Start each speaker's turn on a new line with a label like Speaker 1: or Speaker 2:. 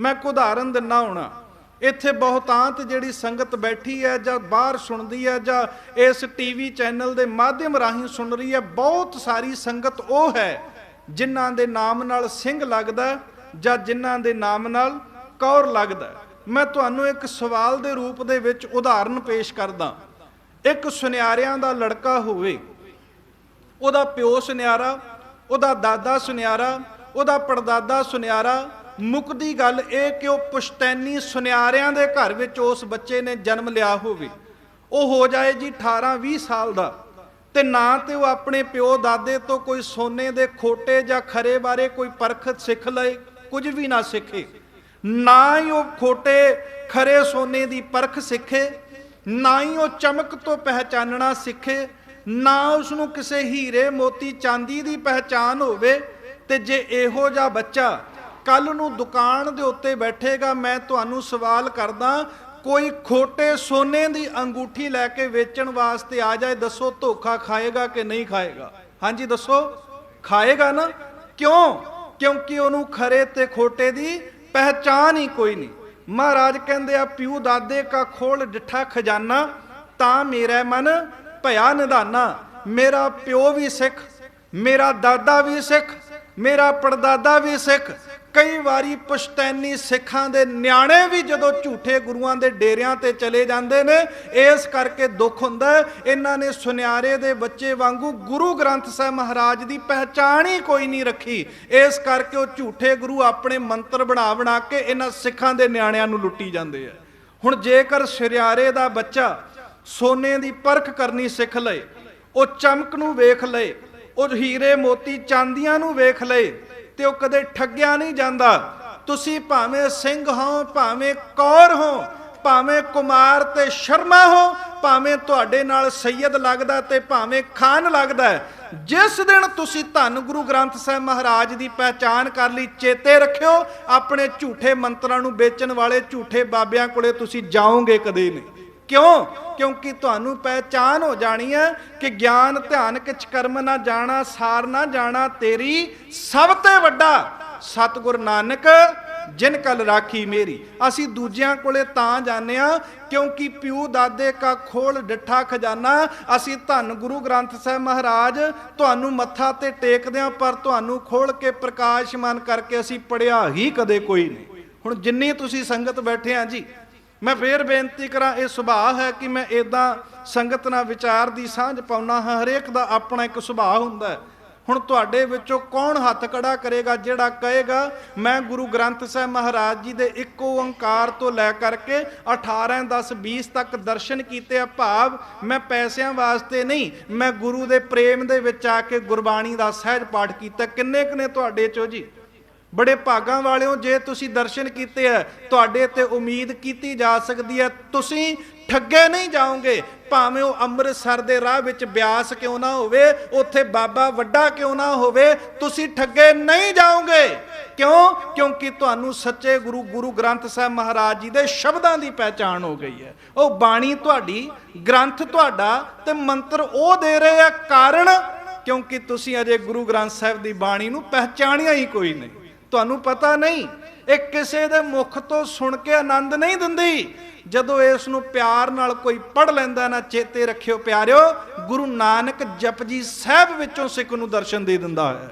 Speaker 1: ਮੈਂ ਇੱਕ ਉਦਾਹਰਨ ਦਿੰਨਾ ਹੋਣਾ। ਇੱਥੇ ਬਹੁਤਾਂਤ ਜਿਹੜੀ ਸੰਗਤ ਬੈਠੀ ਹੈ ਜਾਂ ਬਾਹਰ ਸੁਣਦੀ ਹੈ ਜਾਂ ਇਸ ਟੀਵੀ ਚੈਨਲ ਦੇ ਮਾਧਿਅਮ ਰਾਹੀਂ ਸੁਣ ਰਹੀ ਹੈ, ਬਹੁਤ ਸਾਰੀ ਸੰਗਤ ਉਹ ਹੈ ਜਿਨ੍ਹਾਂ ਦੇ ਨਾਮ ਨਾਲ ਸਿੰਘ ਲੱਗਦਾ ਜਾਂ ਜਿਨ੍ਹਾਂ ਦੇ ਨਾਮ ਨਾਲ ਕੌਰ ਲੱਗਦਾ। ਮੈਂ ਤੁਹਾਨੂੰ ਇੱਕ ਸਵਾਲ ਦੇ ਰੂਪ ਦੇ ਵਿੱਚ ਉਦਾਹਰਨ ਪੇਸ਼ ਕਰਦਾ। ਇੱਕ ਸੁਨਿਆਰਿਆਂ ਦਾ ਲੜਕਾ ਹੋਵੇ, ਉਹਦਾ ਪਿਓ ਸੁਨਿਆਰਾ, ਉਹਦਾ ਦਾਦਾ ਸੁਨਿਆਰਾ, ਉਹਦਾ ਪੜਦਾਦਾ ਸੁਨਿਆਰਾ ਮੁੱਕਦੀ ਗੱਲ ਇਹ ਕਿ ਉਹ ਪੁਸ਼ਤੈਨੀ ਸੁਨਿਆਰਿਆਂ ਦੇ ਘਰ ਵਿੱਚ ਉਸ ਬੱਚੇ ਨੇ ਜਨਮ ਲਿਆ ਹੋਵੇ। ਉਹ ਹੋ ਜਾਏ ਜੀ 18 20 ਸਾਲ ਦਾ ਤੇ ਨਾ ਤੇ ਉਹ ਆਪਣੇ ਪਿਓ ਦਾਦੇ ਤੋਂ ਕੋਈ ਸੋਨੇ ਦੇ ਖੋਟੇ ਜਾਂ ਖਰੇ ਬਾਰੇ ਕੋਈ ਪਰਖ ਸਿੱਖ ਲਏ, ਕੁਝ ਵੀ ਨਾ ਸਿੱਖੇ। ਨਾ ਹੀ ਉਹ ਖੋਟੇ, ਖਰੇ ਸੋਨੇ ਦੀ ਪਰਖ ਸਿੱਖੇ, ਨਾ ਹੀ ਉਹ ਚਮਕ ਤੋਂ ਪਹਿਚਾਨਣਾ ਸਿੱਖੇ, ਨਾ ਉਸ ਨੂੰ ਕਿਸੇ ਹੀਰੇ ਮੋਤੀ ਚਾਂਦੀ ਦੀ ਪਹਿਚਾਨ ਹੋਵੇ ਤੇ ਜੇ ਇਹੋ ਜਿਹਾ ਬੱਚਾ ਕੱਲ ਨੂੰ ਦੁਕਾਨ ਦੇ ਉੱਤੇ ਬੈਠੇਗਾ, ਮੈਂ ਤੁਹਾਨੂੰ ਸਵਾਲ ਕਰਦਾ, ਕੋਈ ਖੋਟੇ ਸੋਨੇ ਦੀ ਅੰਗੂਠੀ ਲੈ ਕੇ ਵੇਚਣ ਵਾਸਤੇ ਆ ਜਾਏ, ਦੱਸੋ ਧੋਖਾ ਖਾਏਗਾ ਕਿ ਨਹੀਂ ਖਾਏਗਾ? ਹਾਂਜੀ, ਦੱਸੋ। ਖਾਏਗਾ ਨਾ? ਕਿਉਂ? ਕਿਉਂਕਿ ਉਹਨੂੰ ਖਰੇ ਤੇ ਖੋਟੇ ਦੀ ਪਹਿਚਾਨ ਹੀ ਕੋਈ ਨਹੀਂ। ਮਹਾਰਾਜ ਕਹਿੰਦੇ ਆ, ਪਿਉ ਦਾਦੇ ਕਾ ਖੋਲ ਡਿਠਾ ਖਜ਼ਾਨਾ, ਤਾਂ ਮੇਰਾ ਮਨ ਭਇਆ ਨਿਧਾਨਾ। ਮੇਰਾ ਪਿਓ ਵੀ ਸਿੱਖ, ਮੇਰਾ ਦਾਦਾ ਵੀ ਸਿੱਖ, ਮੇਰਾ ਪੜਦਾਦਾ ਵੀ ਸਿੱਖ ਕਈ ਵਾਰੀ ਪੁਸ਼ਤੈਨੀ ਸਿੱਖਾਂ ਦੇ ਨਿਆਣੇ ਵੀ ਜਦੋਂ ਝੂਠੇ ਗੁਰੂਆਂ ਦੇ ਡੇਰਿਆਂ ਤੇ ਚਲੇ ਜਾਂਦੇ ਨੇ, ਇਸ ਕਰਕੇ ਦੁੱਖ ਹੁੰਦਾ ਇਹਨਾਂ ਨੇ ਸੁਨਿਆਰੇ ਦੇ ਬੱਚੇ ਵਾਂਗੂ ਗੁਰੂ ਗ੍ਰੰਥ ਸਾਹਿਬ ਮਹਾਰਾਜ ਦੀ ਪਹਿਚਾਣ ਹੀ ਕੋਈ ਨਹੀਂ ਰੱਖੀ। ਇਸ ਕਰਕੇ ਉਹ ਝੂਠੇ ਗੁਰੂ ਆਪਣੇ ਮੰਤਰ ਬਣਾ ਬਣਾ ਕੇ ਇਹਨਾਂ ਸਿੱਖਾਂ ਦੇ ਨਿਆਣਿਆਂ ਨੂੰ ਲੁੱਟੀ ਜਾਂਦੇ ਆ। ਹੁਣ ਜੇਕਰ ਸੁਨਿਆਰੇ ਦਾ ਬੱਚਾ ਸੋਨੇ ਦੀ ਪਰਖ ਕਰਨੀ ਸਿੱਖ ਲਏ, ਉਹ ਚਮਕ ਨੂੰ ਵੇਖ ਲਏ, ਉਹ ਹੀਰੇ ਮੋਤੀ ਚਾਂਦੀਆਂ ਨੂੰ ਵੇਖ ਲਏ ਤੇ ਉਹ ਕਦੇ ਠੱਗਿਆ ਨਹੀਂ ਜਾਂਦਾ। ਤੁਸੀਂ ਭਾਵੇਂ ਸਿੰਘ ਹੋ, ਭਾਵੇਂ ਕੌਰ ਹੋ, ਭਾਵੇਂ ਕੁਮਾਰ ਤੇ ਸ਼ਰਮਾ ਹੋ, ਭਾਵੇਂ ਤੁਹਾਡੇ ਨਾਲ ਸੈਯਦ ਲੱਗਦਾ ਤੇ ਭਾਵੇਂ ਖਾਨ ਲੱਗਦਾ, ਜਿਸ ਦਿਨ ਤੁਸੀਂ ਧੰਨ ਗੁਰੂ ਗ੍ਰੰਥ ਸਾਹਿਬ ਮਹਾਰਾਜ ਦੀ ਪਹਿਚਾਨ ਕਰ ਲਈ, ਚੇਤੇ ਰੱਖਿਓ, ਆਪਣੇ ਝੂਠੇ ਮੰਤਰਾਂ ਨੂੰ ਵੇਚਣ ਵਾਲੇ ਝੂਠੇ ਬਾਬਿਆਂ ਕੋਲੇ ਤੁਸੀਂ ਜਾਓਗੇ ਕਦੇ ਨਹੀਂ। ਕਿਉਂ? ਕਿਉਂਕਿ ਤੁਹਾਨੂੰ ਪਹਿਚਾਨ ਹੋ ਜਾਣੀ ਹੈ ਕਿ ਗਿਆਨ, ਧਿਆਨ ਕਿਛ ਕਰਮ ਨਾ ਜਾਣਾ, ਸਾਰ ਨਾ ਜਾਣਾ, ਤੇਰੀ ਸਭ ਤੋਂ ਵੱਡਾ ਸਤਿਗੁਰ ਨਾਨਕ, ਜਿਨ ਕਲ ਰਾਖੀ ਮੇਰੀ। ਅਸੀਂ ਦੂਜਿਆਂ ਕੋਲੇ ਤਾਂ ਜਾਂਦੇ ਆ ਕਿਉਂਕਿ ਪਿਉ ਦਾਦੇ ਕਾ ਖੋਲ ਡਿੱਠਾ ਖਜ਼ਾਨਾ। ਅਸੀਂ ਧੰਨ ਗੁਰੂ ਗ੍ਰੰਥ ਸਾਹਿਬ ਮਹਾਰਾਜ, ਤੁਹਾਨੂੰ ਮੱਥਾ ਤੇ ਟੇਕਦੇ ਆ ਪਰ ਤੁਹਾਨੂੰ ਖੋਲ ਕੇ ਪ੍ਰਕਾਸ਼ਮਾਨ ਕਰਕੇ ਅਸੀਂ ਪੜਿਆ ਹੀ ਕਦੇ ਕੋਈ ਨਹੀਂ। ਹੁਣ ਜਿੰਨੀ ਤੁਸੀਂ ਸੰਗਤ ਬੈਠੇ ਆ ਜੀ ਮੈਂ ਫੇਰ ਬੇਨਤੀ ਕਰਾਂ, ਇਹ ਸੁਭਾਅ ਹੈ ਕਿ ਮੈਂ ਇਦਾਂ ਸੰਗਤ ਨਾਲ ਵਿਚਾਰ ਦੀ ਸਾਂਝ ਪਾਉਣਾ ਹਾਂ, ਹਰੇਕ ਦਾ ਆਪਣਾ ਇੱਕ ਸੁਭਾਅ ਹੁੰਦਾ ਹੁਣ ਤੁਹਾਡੇ ਵਿੱਚੋਂ ਕੌਣ ਹੱਥ ਕੜਾ ਕਰੇਗਾ ਜਿਹੜਾ ਕਹੇਗਾ, ਮੈਂ ਗੁਰੂ ਗ੍ਰੰਥ ਸਾਹਿਬ ਮਹਾਰਾਜ ਜੀ ਦੇ ਇੱਕ ਓੰਕਾਰ ਤੋਂ ਲੈ ਕਰਕੇ 18 10 20 ਤੱਕ ਦਰਸ਼ਨ ਕੀਤੇ ਆ ਭਾਵ ਮੈਂ ਪੈਸਿਆਂ ਵਾਸਤੇ ਨਹੀਂ, ਮੈਂ ਗੁਰੂ ਦੇ ਪ੍ਰੇਮ ਦੇ ਵਿੱਚ ਆ ਕੇ ਗੁਰਬਾਣੀ ਦਾ ਸਹਿਜ ਪਾਠ ਕੀਤਾ। ਕਿੰਨੇ ਕਿੰਨੇ ਤੁਹਾਡੇ ਚੋਂ ਜੀ? ਬੜੇ ਭਾਗਾਂ ਵਾਲਿਓ, ਜੇ ਤੁਸੀਂ ਦਰਸ਼ਨ ਕੀਤੇ ਆ ਤੁਹਾਡੇ ਤੇ ਉਮੀਦ ਕੀਤੀ ਜਾ ਸਕਦੀ ਹੈ, ਤੁਸੀਂ ਠੱਗੇ ਨਹੀਂ ਜਾਓਗੇ। ਭਾਵੇਂ ਉਹ ਅੰਮ੍ਰਿਤਸਰ ਦੇ ਰਾਹ ਵਿੱਚ ਬਿਆਸ ਕਿਉਂ ਨਾ ਹੋਵੇ, ਉੱਥੇ ਬਾਬਾ ਵੱਡਾ ਕਿਉਂ ਨਾ ਹੋਵੇ, ਤੁਸੀਂ ਠੱਗੇ ਨਹੀਂ ਜਾਓਗੇ। ਕਿਉਂ? ਕਿਉਂਕਿ ਤੁਹਾਨੂੰ ਸੱਚੇ ਗੁਰੂ ਗੁਰੂ ਗ੍ਰੰਥ ਸਾਹਿਬ ਮਹਾਰਾਜ ਜੀ ਦੇ ਸ਼ਬਦਾਂ ਦੀ ਪਹਿਚਾਣ ਹੋ ਗਈ ਹੈ। ਉਹ ਬਾਣੀ ਤੁਹਾਡੀ, ਗ੍ਰੰਥ ਤੁਹਾਡਾ ਤੇ ਮੰਤਰ ਉਹ ਦੇ ਰਹੇ ਆ ਕਾਰਨ, ਕਿਉਂਕਿ ਤੁਸੀਂ ਅਜੇ ਗੁਰੂ ਗ੍ਰੰਥ ਸਾਹਿਬ ਦੀ ਬਾਣੀ ਨੂੰ ਪਹਿਚਾਣਿਆ ਹੀ ਕੋਈ ਨਹੀਂ। ਤੁਹਾਨੂੰ ਪਤਾ ਨਹੀਂ, ਇਹ ਕਿਸੇ ਦੇ ਮੁਖ ਤੋਂ ਸੁਣ ਕੇ ਆਨੰਦ ਨਹੀਂ ਦਿੰਦੀ। ਜਦੋਂ ਇਸ ਨੂੰ ਪਿਆਰ ਨਾਲ ਕੋਈ ਪੜ ਲੈਂਦਾ, ਨਾ ਚੇਤੇ ਰੱਖਿਓ ਪਿਆਰਿਓ, ਗੁਰੂ ਨਾਨਕ ਜਪਜੀ ਸਾਹਿਬ ਵਿੱਚੋਂ ਸਿੱਖ ਨੂੰ ਦਰਸ਼ਨ ਦੇ ਦਿੰਦਾ ਹੈ।